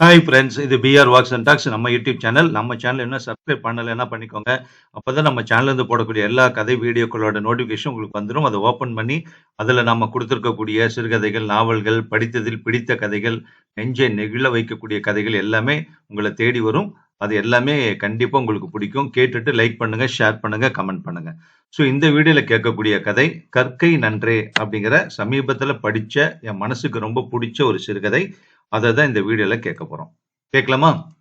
Hi friends இது PR walks and talks நம்ம YouTube channel நம்ம சேனல் என்ன சப்ஸ்கிரைப் பண்ணலைன்னா பண்ணிக்கோங்க? அப்பதான் நம்ம சேனல்லேருந்து போடக்கூடிய எல்லா கதை வீடியோக்களோட நோட்டிஃபிகேஷன் உங்களுக்கு வந்துடும் அதை ஓப்பன் பண்ணி அதில் நம்ம கொடுத்துருக்கக்கூடிய சிறுகதைகள் நாவல்கள் படித்ததில் பிடித்த கதைகள் நெஞ்சை நெகிழ வைக்கக்கூடிய கதைகள் எல்லாமே உங்களை தேடி வரும். அது எல்லாமே கண்டிப்பாக உங்களுக்கு பிடிக்கும். கேட்டுட்டு லைக் பண்ணுங்கள் ஷேர் பண்ணுங்கள் கமெண்ட் பண்ணுங்கள் ஸோ இந்த வீடியோவில் கேட்கக்கூடிய கதை கற்கை நன்றே அப்படிங்கிற சமீபத்தில் படித்த என் மனசுக்கு ரொம்ப பிடிச்ச ஒரு சிறுகதை. அதை தான் இந்த வீடியோல கேட்க போறோம். கேட்கலாமா?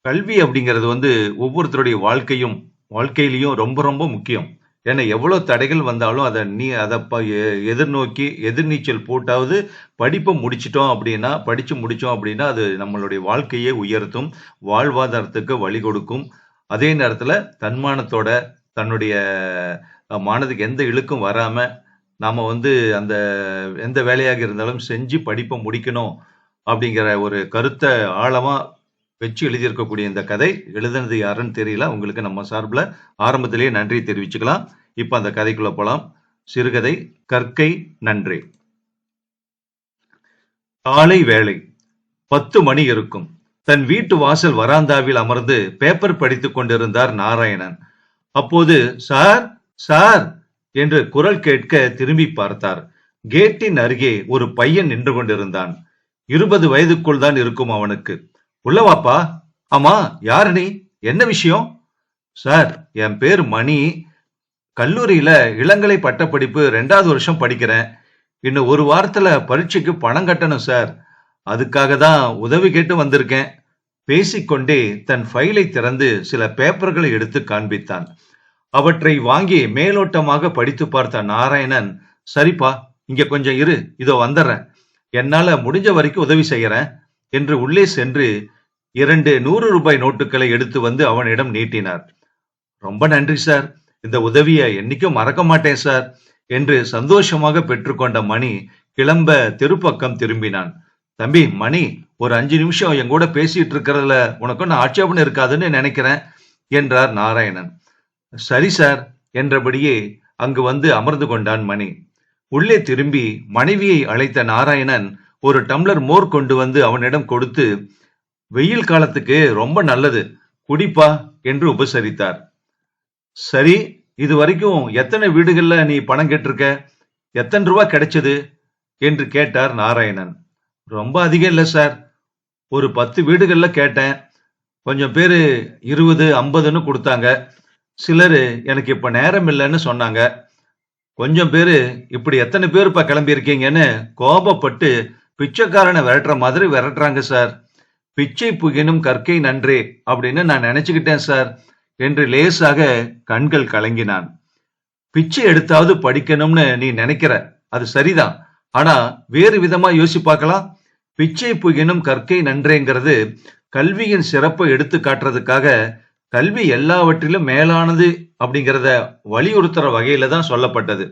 கல்வி அப்படிங்கிறது வந்து ஒவ்வொருத்தருடைய வாழ்க்கையும் வாழ்க்கையிலையும் ரொம்ப ரொம்ப முக்கியம். ஏன்னா எவ்வளவு தடைகள் வந்தாலும் அதை நீ அதை ப- எ- எதிர்நோக்கி எதிர்நீச்சல் போட்டாவது படிப்பை முடிச்சிட்டோம் அப்படின்னா படிச்சு முடிச்சோம் அப்படின்னா அது நம்மளுடைய வாழ்க்கையை உயர்த்தும் வாழ்வாதாரத்துக்கு வழி கொடுக்கும். அதே நேரத்துல தன்மானத்தோட தன்னுடைய மனதுக்கு எந்த இழுக்கும் வராம நாம் வந்து அந்த எந்த வேலையாக இருந்தாலும் செஞ்சு படிப்பை முடிக்கணும் அப்படிங்கிற ஒரு கருத்தை ஆழமாக வச்சு எழுதியிருக்கக்கூடிய இந்த கதை எழுதுனது யாருன்னு தெரியல. உங்களுக்கு நம்ம சார்பில் ஆரம்பத்திலேயே நன்றி தெரிவிச்சுக்கலாம். இப்போ அந்த கதைக்குள்ளே போகலாம் சிறுகதை கற்கை நன்றி. காலை வேளை பத்து மணி இருக்கும். தன் வீட்டு வாசல் வராந்தாவில் அமர்ந்து பேப்பர் படித்துக் கொண்டிருந்தார் நாராயணன். அப்போது சார் சார் என்று குரல் கேட்க திரும்பி பார்த்தார். கேட்டின் அருகே ஒரு பையன் நின்று கொண்டிருந்தான். இருபது வயதுக்குள் தான் இருக்கும் அவனுக்கு. உள்ளவாப்பா ஆமா யாரு நீ? என்ன விஷயம்? சார் என் பேர் மணி. கல்லூரியில இளங்கலை பட்டப்படிப்பு ரெண்டாவது வருஷம் படிக்கிறேன். இன்னும் ஒரு வாரத்துல பரீட்சைக்கு பணம் கட்டணும் சார். அதுக்காக தான் உதவி கேட்டு வந்திருக்கேன். பேசிக்கொண்டே தன் ஃபைலை திறந்து சில பேப்பர்களை எடுத்து காண்பித்தான். அவற்றை வாங்கி மேலோட்டமாக படித்து பார்த்த நாராயணன் சரிப்பா இங்க கொஞ்சம் இரு இதோ வந்துடுறேன். என்னால முடிஞ்ச வரைக்கும் உதவி செய்யறேன் என்று உள்ளே சென்று இரண்டு நூறு ரூபாய் நோட்டுகளை எடுத்து வந்து அவனிடம் நீட்டினார். ரொம்ப நன்றி சார். இந்த உதவியை என்னைக்கும் மறக்க மாட்டேன் சார் என்று சந்தோஷமாக பெற்றுக்கொண்ட மணி கிளம்ப தெருப்பக்கம் திரும்பினான். தம்பி மணி ஒரு அஞ்சு நிமிஷம் என் கூட பேசிட்டு இருக்கிறதுல உனக்கு நான் ஆட்சேபம் இருக்காதுன்னு நினைக்கிறேன் என்றார் நாராயணன். சரி சார் என்றபடியே அங்கு வந்து அமர்ந்து கொண்டான் மணி. உள்ளே திரும்பி மனைவியை அழைத்த நாராயணன் ஒரு டம்ளர் மோர் கொண்டு வந்து அவனிடம் கொடுத்து வெயில் காலத்துக்கு ரொம்ப நல்லது குடிப்பா என்று உபசரித்தார். சரி இது வரைக்கும் எத்தனை வீடுகள்ல நீ பணம் கேட்டிருக்க? எத்தனை ரூபா கிடைச்சது? என்று கேட்டார் நாராயணன். ரொம்ப அதிகம் இல்லை சார் ஒரு பத்து வீடுகள்ல கேட்டேன். கொஞ்சம் பேரு இருபது ஐம்பதுன்னு கொடுத்தாங்க. சிலர் எனக்கு இப்ப நேரம் இல்லைன்னு சொன்னாங்க. கொஞ்சம் பேர் இப்படி எத்தனை பேர் இப்ப கிளம்பியிருக்கீங்கன்னு கோபப்பட்டு பிச்சைக்காரனை விரட்டுற மாதிரி விரட்டுறாங்க சார். பிச்சை புகினும் கற்கை நன்றே அப்படின்னு நான் நினைச்சுக்கிட்டேன் சார் என்று லேசாக கண்கள் கலங்கினான். பிச்சை எடுத்தாவது படிக்கணும்னு நீ நினைக்கிற அது சரிதான். ஆனா வேறு விதமா யோசி பார்க்கலாம். பிச்சை புகினும் கற்கை நன்றேங்கிறது கல்வியின் சிறப்பை எடுத்து காட்டுறதுக்காக கல்வி எல்லாவற்றிலும் மேலானது அப்படிங்கிறத வலியுறுத்துற வகையில தான் சொல்லப்பட்டது.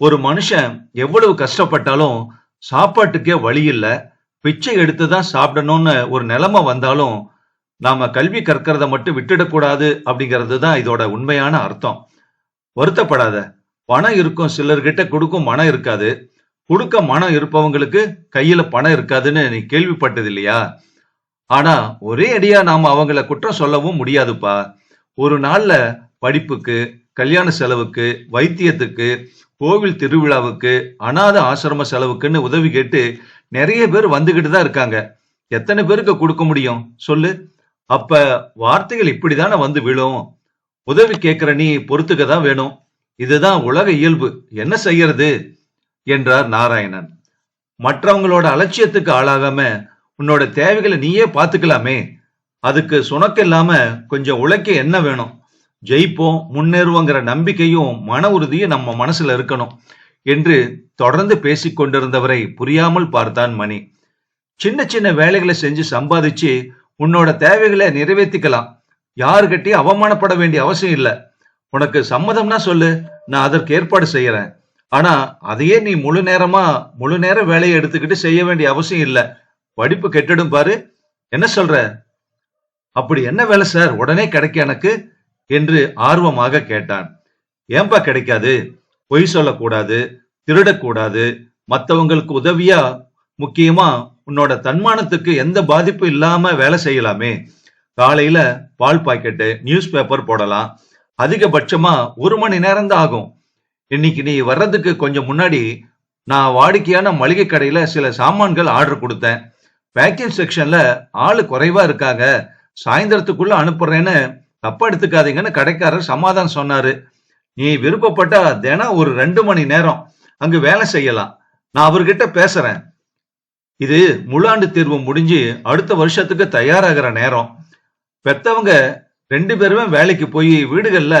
ஒரு மனுஷன் எவ்வளவு கஷ்டப்பட்டாலும் சாப்பாட்டுக்கே வழி இல்ல. பிச்சை எடுத்து தான் சாப்பிடணும்னு ஒரு நிலைமை வந்தாலும் நாம கல்வி கற்கிறத மட்டும் விட்டுடக்கூடாது அப்படிங்கிறது தான் இதோட உண்மையான அர்த்தம். வருத்தப்படாத. பணம் இருக்கும் சிலர்கிட்ட கொடுக்கும் மனம் இருக்காது. கொடுக்க மனம் இருப்பவங்களுக்கு கையில பணம் இருக்காதுன்னு நீ கேள்விப்பட்டது இல்லையா ஆனா ஒரே அடியா நாம அவங்கள குற்றம் சொல்லவும் முடியாதுப்பா. ஒரு நாள்ல படிப்புக்கு கல்யாண செலவுக்கு வைத்தியத்துக்கு கோவில் திருவிழாவுக்கு அனாதை ஆசிரம செலவுக்குன்னு உதவி கேட்டு நிறைய பேர் வந்துகிட்டு தான் இருக்காங்க. எத்தனை பேருக்கு கொடுக்க முடியும்? சொல்லு. அப்ப வார்த்தைகள் இப்படிதானே வந்து விழும். உதவி கேட்கிற நீ பொறுத்துக்க தான் வேணும். இதுதான் உலக இயல்பு. என்ன செய்யறது? என்றார் நாராயணன். மற்றவங்களோட அலட்சியத்துக்கு ஆளாகாம உன்னோட தேவைகளை நீயே பார்த்துக்கலாமே. அதுக்கு சுணக்கம் இல்லாம கொஞ்சம் உழைக்க என்ன வேணும்? ஜெயிப்போம் முன்னேறுவோங்கிற நம்பிக்கையும் மன உறுதியும் நம்ம மனசுல இருக்கணும் என்று தொடர்ந்து பேசிக் கொண்டிருந்தவரை புரியாமல் பார்த்தான் மணி. சின்ன சின்ன வேலைகளை செஞ்சு சம்பாதிச்சு உன்னோட தேவைகளை நிறைவேற்றிக்கலாம் யாருக்கிட்டையும் அவமானப்பட வேண்டிய அவசியம் இல்லை. உனக்கு சம்மதம்னா சொல்லு நான் அதற்கு ஏற்பாடு செய்யறேன். ஆனா அதையே நீ முழு நேரமா முழு நேர வேலையை எடுத்துக்கிட்டு செய்ய வேண்டிய அவசியம் இல்லை. படிப்பு கெட்டுடும் பாரு. என்ன சொல்ற? அப்படி என்ன வேலை சார்? உடனே கிடைக்க எனக்கு என்று ஆர்வமாக கேட்டான். ஏன்பா கிடைக்காது? பொய் சொல்லக்கூடாது திருடக்கூடாது. மற்றவங்களுக்கு உதவியா? முக்கியமா உன்னோட தன்மானத்துக்கு எந்த பாதிப்பும் இல்லாம வேலை செய்யலாமே. காலையில பால் பாக்கெட்டு நியூஸ் பேப்பர் போடலாம். அதிகபட்சமா ஒரு மணி நேரம் தான் ஆகும். இன்னைக்கு நீ வர்றதுக்கு கொஞ்சம் முன்னாடி நான் வாடிக்கையான மளிகை கடையில சில சாமான்கள் ஆர்டர் கொடுத்தேன். பேக்கிங் செக்ஷன்ல ஆளு குறைவா இருக்காங்க. சாயந்தரத்துக்குள்ள அனுப்புறேன்னு தப்பா எடுத்துக்காதீங்கன்னு கடைக்காரர் சமாதானம் சொன்னாரு. நீ விருப்பப்பட்டா தினம் ஒரு ரெண்டு மணி நேரம் அங்கு வேலை செய்யலாம். நான் அவர்கிட்ட பேசுறேன். இது முழாண்டு தேர்வு முடிஞ்சு அடுத்த வருஷத்துக்கு தயாராகிற நேரம். பெத்தவங்க ரெண்டு பேருமே வேலைக்கு போய் வீடுகளில்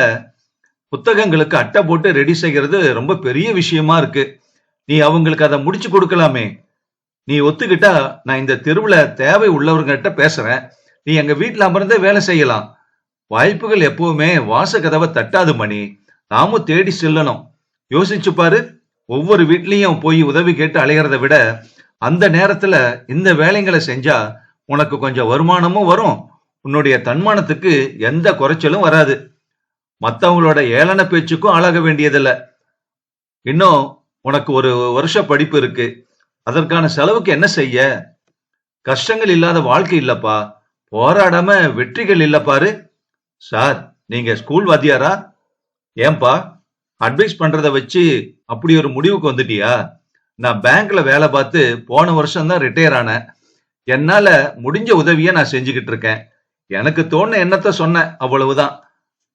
புத்தகங்களுக்கு அட்டை போட்டு ரெடி செய்கிறது ரொம்ப பெரிய விஷயமா இருக்கு. நீ அவங்களுக்கு அதை முடிச்சு கொடுக்கலாமே. நீ ஒத்துக்கிட்டா நான் இந்த தெருவுல தேவை உள்ளவர்கிட்ட பேசுறேன். நீ எங்க வீட்டுல அமர்ந்தே வேலை செய்யலாம். வாய்ப்புகள் எப்பவுமே வாச கதவை தட்டாது மணி. நாமும் தேடி செல்லணும். யோசிச்சு பாரு. ஒவ்வொரு வீட்லயும் போய் உதவி கேட்டு அலைகிறத விட அந்த நேரத்துல இந்த வேலைங்களை செஞ்சா உனக்கு கொஞ்சம் வருமானமும் வரும். உன்னுடைய தன்மானத்துக்கு எந்த குறைச்சலும் வராது. மத்தவங்களோட ஏளன பேச்சுக்கும் ஆளாக வேண்டியதில்லை. இன்னும் உனக்கு ஒரு வருஷ படிப்பு இருக்கு. அதற்கான செலவுக்கு என்ன செய்ய? கஷ்டங்கள் இல்லாத வாழ்க்கை இல்லப்பா. போராடாம வெற்றிகள் இல்ல பாரு. சார் நீங்க ஸ்கூல் வாத்தியாரா? ஏன்பா அட்வைஸ் பண்றத வச்சு அப்படி ஒரு முடிவுக்கு வந்துட்டியா? நான் பேங்க்ல வேலை பார்த்து போன வருஷம் தான் ரிட்டையர் ஆனேன். என்னால முடிஞ்ச உதவியை நான் செஞ்சுக்கிட்டு இருக்கேன். எனக்கு தோண எண்ணத்தை சொன்னேன் அவ்வளவுதான்.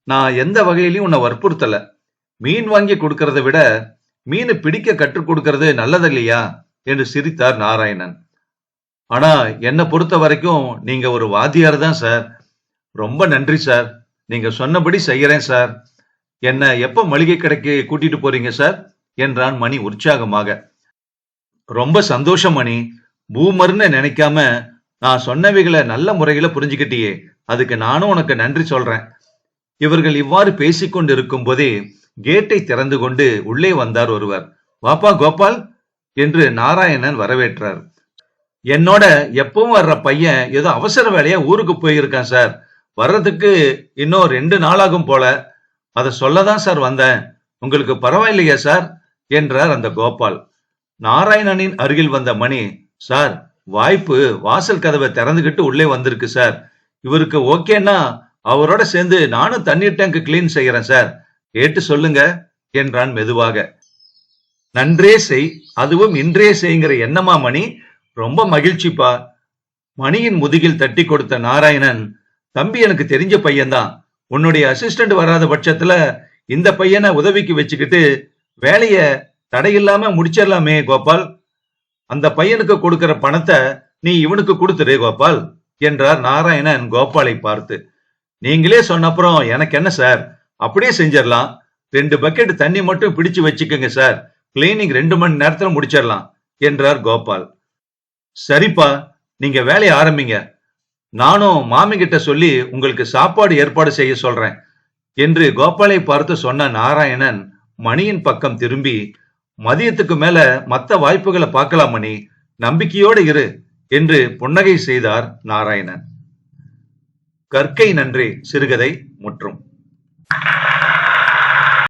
நான் எந்த வகையிலையும் உன்னை வற்புறுத்தல. மீன் வாங்கி கொடுக்கறத விட மீன் பிடிக்க கற்றுக் கொடுக்கறது நல்லது இல்லையா? என்று சிரித்தார் நாராயணன். ஆனா என்னை பொறுத்த வரைக்கும் நீங்க ஒரு வாத்தியார் தான் சார். ரொம்ப நன்றி சார். நீங்க சொன்னபடி செய்யறேன் சார். என்ன எப்ப மளிகை கடைக்கு கூட்டிட்டு போறீங்க சார்? என்றான் மணி உற்சாகமாக. ரொம்ப சந்தோஷம் மணி. பூமர்னு நினைக்காம நான் சொன்னவைகளை நல்ல முறையில புரிஞ்சுக்கிட்டியே. அதுக்கு நானும் உனக்கு நன்றி சொல்றேன். இவர்கள் இவ்வாறு பேசிக்கொண்டு இருக்கும் போதே கேட்டை திறந்து கொண்டு உள்ளே வந்தார் ஒருவர். வாப்பா கோபால் என்று நாராயணன் வரவேற்றார். என்னோட எப்பவும் வர்ற பையன் ஏதோ அவசர வேலையா ஊருக்கு போயிருக்கான் சார். வர்றதுக்கு இன்னும் ரெண்டு நாளாகும் போல. அதை சொல்லதான் சார் வந்தேன். உங்களுக்கு பரவாயில்லையா சார்? என்றார் அந்த கோபால். நாராயணனின் அருகில் வந்த மணி சார் வாய்ப்பு வாசல் கதவை திறந்துகிட்டு உள்ளே வந்திருக்கு சார். இவருக்கு ஓகேன்னா அவரோட சேர்ந்து நானும் தண்ணீர் டேங்க் கிளீன் செய்யறேன் சார். கேட்டு சொல்லுங்க என்றான் மெதுவாக. நன்றே செய் அதுவும் இன்றே செய்கிற எண்ணமா மணி? ரொம்ப மகிழ்ச்சிப்பா. மணியின் முதுகில் தட்டி கொடுத்த நாராயணன் தம்பி எனக்கு தெரிஞ்ச பையன்தான். உன்னுடைய அசிஸ்டன்ட் வராத பட்சத்துல இந்த பையனை உதவிக்கு வச்சுக்கிட்டு வேலைய தடையில்லாம முடிச்சிடலாமே கோபால். அந்த பையனுக்கு கொடுக்கிற பணத்தை நீ இவனுக்கு கொடுத்துரு கோபால் என்றார் நாராயணன் கோபாலை பார்த்து. நீங்களே சொன்னப்புறம் எனக்கு என்ன சார்? அப்படியே செஞ்சிடலாம். ரெண்டு பக்கெட் தண்ணி மட்டும் பிடிச்சு வச்சுக்கோங்க சார். கிளீனிங் ரெண்டு மணி நேரத்துல முடிச்சிடலாம் என்றார் கோபால். சரிப்பா நீங்க வேலையை ஆரம்பிங்க. நானும் மாமி கிட்ட சொல்லி உங்களுக்கு சாப்பாடு ஏற்பாடு செய்ய சொல்றேன் என்று கோபாலை பார்த்து சொன்ன நாராயணன் மணியின் பக்கம் திரும்பி மதியத்துக்கு மேல மத்த வாய்ப்புகளை பார்க்கலாம் மணி. நம்பிக்கையோடு இரு என்று புன்னகை செய்தார் நாராயணன். கற்கை நன்றி சிறுகதை முற்றும்.